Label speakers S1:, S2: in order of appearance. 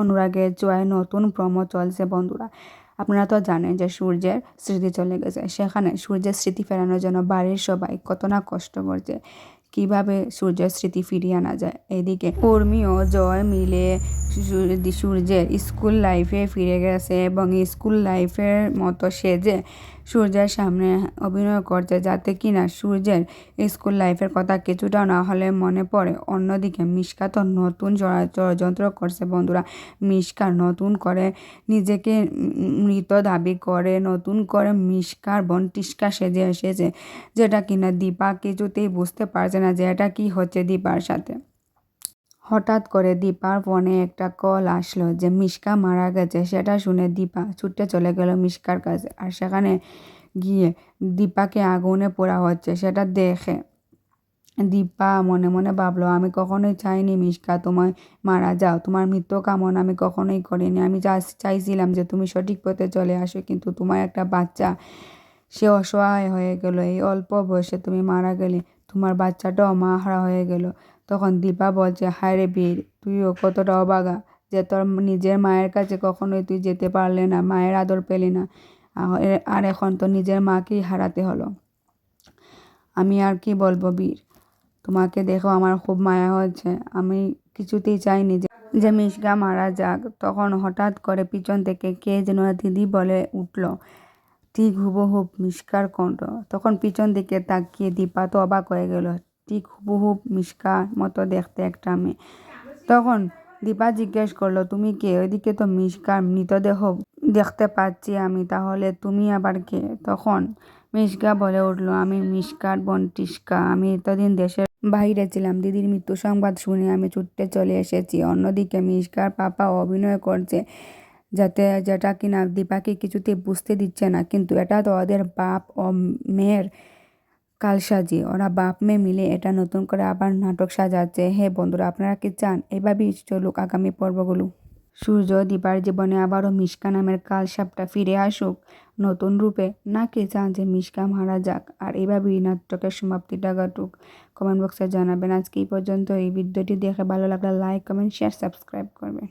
S1: অনুরাগের জোয়ায় নতুন ভ্রম চলছে বন্ধুরা। আপনারা তো জানেন যে সূর্যের স্মৃতি চলে গেছে। সেখানে সূর্যের স্মৃতি ফেরানোর জন্য বাড়ির সবাই কত না কষ্ট করছে। কীভাবে সূর্যের স্মৃতি ফিরিয়ে আনা যায়? এদিকে কর্মী ও জয় মিলে সূর্যের স্কুল লাইফে ফিরে গেছে এবং স্কুল লাইফের মতো সেজে সূর্যের সামনে অভিনয় করছে যাতে কিনা সূর্যের স্কুল লাইফের কথা কিছুটা না হলে মনে পড়ে। অন্যদিকে মিশকা তো নতুন ষড়যন্ত্র করছে বন্ধুরা। মিশকা নতুন করে নিজেকে মৃত দাবি করে, নতুন করে মিশকার বোন টিস্কা সেজে এসেছে, যেটা কিনা দীপা কিছুতেই বুঝতে পারছে না যে এটা কি হচ্ছে দীপার সাথে। হঠাৎ করে দীপার ফোনে একটা কল আসলো যে, মিশকা মারা গেছে। সেটা শুনে দীপা ছুটে চলে গেল মিশকার কাছে আর সেখানে গিয়ে দীপাকে আগুনে পোড়া হচ্ছে, সেটা দেখে দীপা মনে মনে ভাবলো, আমি কখনোই চাইনি মিশকা তোমায় মারা যাও। তোমার মৃত্যু কামনা আমি কখনোই করিনি। আমি চাইছিলাম যে তুমি সঠিক পথে চলে আসো, কিন্তু তোমার একটা বাচ্চা, সে অসহায় হয়ে গেল। এই অল্প বয়সে তুমি মারা গেলে তোমার বাচ্চাটাও মাহারা হয়ে গেল। তখন দীপা বলছে হায় রে বীর, তুইও কতটা অবাগা যে তোর নিজের মায়ের কাছে কখনোই তুই যেতে পারলে না, মায়ের আদর পেলি না। আর এখন তো নিজের মাকেই হারাতে হলো। আমি আর কি বলব বীর? তোমাকে দেখো আমার খুব মায়া হচ্ছে। আমি কিছুতেই চাইনি যে যে মিশগা মারা যাক। তখন হঠাৎ করে পিছন থেকে কে যেন দিদি বলে উঠল, ঠিক হুবহুব মিশকার কণ্ঠ। তখন পিছন দিকে তাকিয়ে দীপা তো অবাক হয়ে গেল। ঠিক হুবহুব মিশকার মতো দেখতে একটা মেয়ে। তখন দীপা জিজ্ঞেস করল, তুমি কে? ওইদিকে তো মিশকার মৃতদেহ দেখতে পাচ্ছি আমি, তাহলে তুমি আবার কে? তখন মিশকা বলে উঠল, আমি মিশকার বোন টিস্কা। আমি এতদিন দেশের বাইরে ছিলাম। দিদির মৃত্যু সংবাদ শুনে আমি ছুটতে চলে এসেছি। অন্যদিকে মিশকার পাপা অভিনয় করছে, যাতে যেটা কিনা দীপাকে কিছুতে বুঝতে দিচ্ছে না। কিন্তু এটা তো ওদের বাপ ও মেয়ের কালসাজি, ওরা বাপ মেয়ে মিলে এটা নতুন করে আবার নাটক সাজাচ্ছে। হে বন্ধুরা, আপনারা কি চান? এভাবেই চলুক আগামী পর্বগুলো। সূর্য দীপার জীবনে আবারও মিশকা নামের কাল সাপটা ফিরে আসুক নতুন রূপে। নাকি চান যে মিশকা মারা যাক আর এভাবেই নাটকের সমাপ্তিটা ঘটুক? কমেন্ট বক্সে জানাবেন। আজকে এই পর্যন্ত এই ভিডিওটি দেখে ভালো লাগলে লাইক, কমেন্ট শেয়ার সাবস্ক্রাইব করবেন।